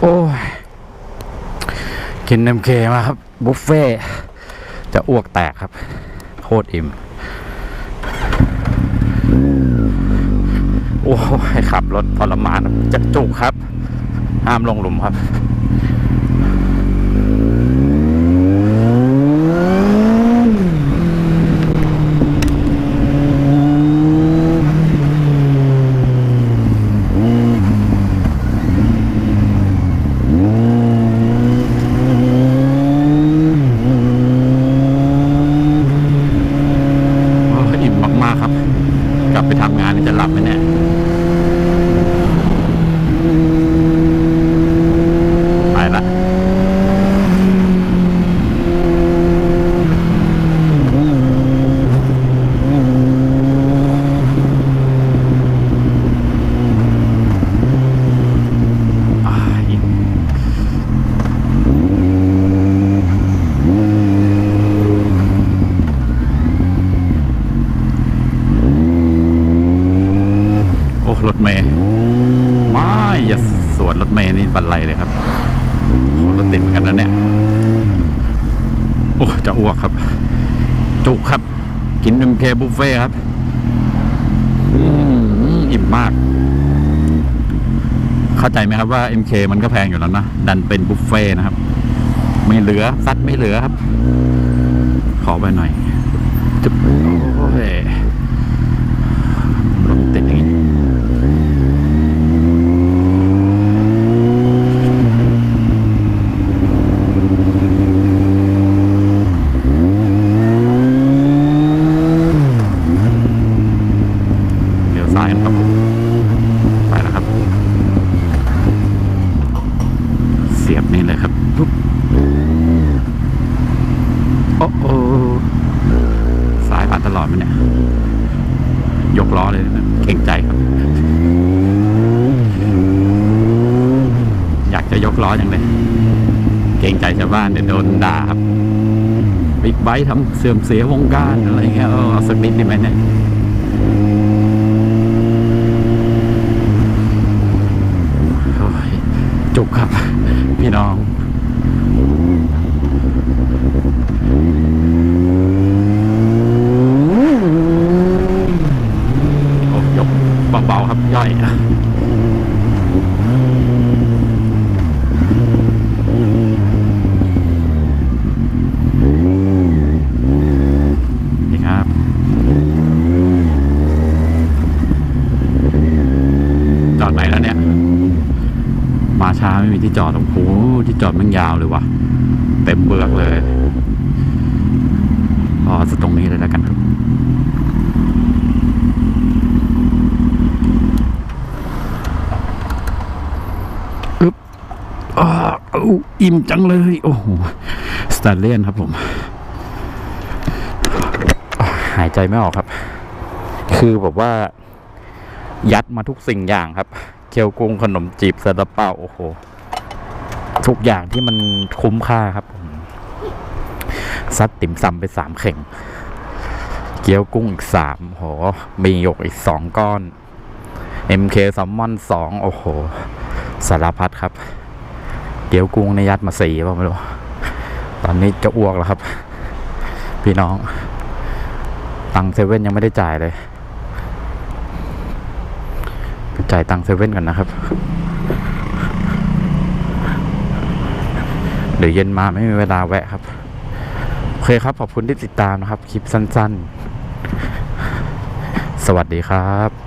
โอ้ย กินเอ็มเคมาครับ บุฟเฟ่จะอ้วกแตกครับ โคตรอิ่ม โอ้ยขับรถทรมานจะจุกครับ ห้ามลงหลุมครับ โอ้ยอิ่มมาก ๆ ครับ กลับไปทำ งานนี่จะหลับไหมเนี่ย ไปละ อ่าอิ่มโอ้ รถเมย์ไม่อย่าสวนรถเมย์นี่บันไลเลยครับโอ้รถติดเหมือนกันนะเนี่ยโอ้จะอ้วกครับ จุกครับ กินเอ็มเคบุฟเฟ่ครับอืมอิ่มมาก เข้าใจไหมครับว่า MK มันก็แพงอยู่แล้วนะ ดันเป็นบุฟเฟ่นะครับ ไม่เหลือซัดไม่เหลือครับ ขอไปหน่อยจุ๊บโอ้ยรถติดอย่างนี้เดี๋ยวซ้ายกันครับ ไปแล้วครับ เสียบนี่เลยครับปุ๊บโอ้โอสายผ่าน ตลอดมันเนี่ย ยกล้อเลยนะเก่งใจครับ อยากจะยกล้ออย่างเลย เก่งใจชาวบ้านเดี๋ยวโดนด่าครับบิ๊กไบค์ทำเสื่อมเสียวงการอะไรเงี้ยเอาสักนิดได้ไหมเนี่ยจุกครับ พี่น้อง โอ้ยก เบาๆครับย่อยนี่ครับจอดไหนแล้วเนี่ยมาช้าไม่มีที่จอดโอ้โหที่จอดมันยาวเลยว่ะ เต็มเบือกเลยรอสักตรงนี้เลยแล้วกันครับอึ๊บอ้าว อ้อิ่มจังเลย โอ้โหสตาร์เลียนครับผม หายใจไม่ออกครับ คือแบบว่า ยัดมาทุกสิ่งอย่างครับเกี๊ยวกุ้งขนมจีบซาลาเปาโอ้โห ทุกอย่างที่มันคุ้มค่าครับผมซัดติ่มซำไปสามเข่ง เกี๊ยวกุ้งอีกสามโหมีหยกอีกสองก้อน MK แซลมอนสองโอ้โห สารพัดครับ เกี๊ยวกุ้งในยัดมาสี่ป่ะไม่รู้ตอนนี้จะอ้วกแล้วครับ พี่น้อง ตังเซเว่นยังไม่ได้จ่ายเลย จ่ายตังเซเว่นกันนะครับ เดี๋ยวเย็นมาไม่มีเวลาแวะครับ โอเคครับ ขอบคุณที่ติดตามนะครับ คลิปสั้น ๆ สวัสดีครับ